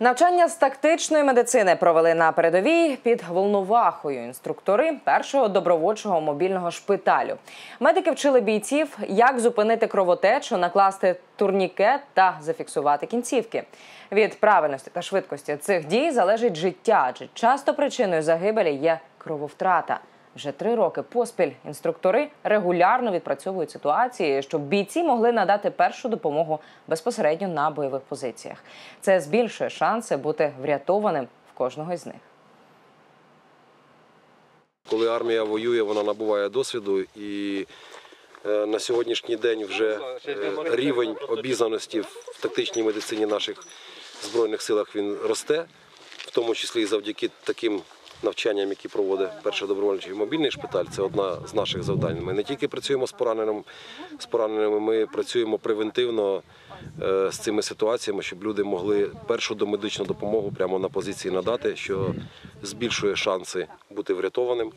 Навчання з тактичної медицини провели на передовій під Волновахою інструктори першого добровольчого мобільного шпиталю. Медики вчили бійців, як зупинити кровотечу, накласти турнікет та зафіксувати кінцівки. Від правильності та швидкості цих дій залежить життя, адже часто причиною загибелі є крововтрата. Вже три роки поспіль інструктори регулярно відпрацьовують ситуації, щоб бійці могли надати першу допомогу безпосередньо на бойових позиціях. Це збільшує шанси бути врятованим в кожного із них. Коли армія воює, вона набуває досвіду і е, на сьогоднішній день вже е, рівень обізнаності в тактичній медицині наших збройних силах він росте, в тому числі і завдяки таким навчанням, які проводить перший добровольчий мобільний шпиталь. Це одна з наших завдань. Ми не тільки працюємо з пораненими, з пораненими, ми працюємо превентивно е, з цими ситуаціями, щоб люди могли першу домедичну допомогу прямо на позиції надати, що збільшує шанси бути врятованим.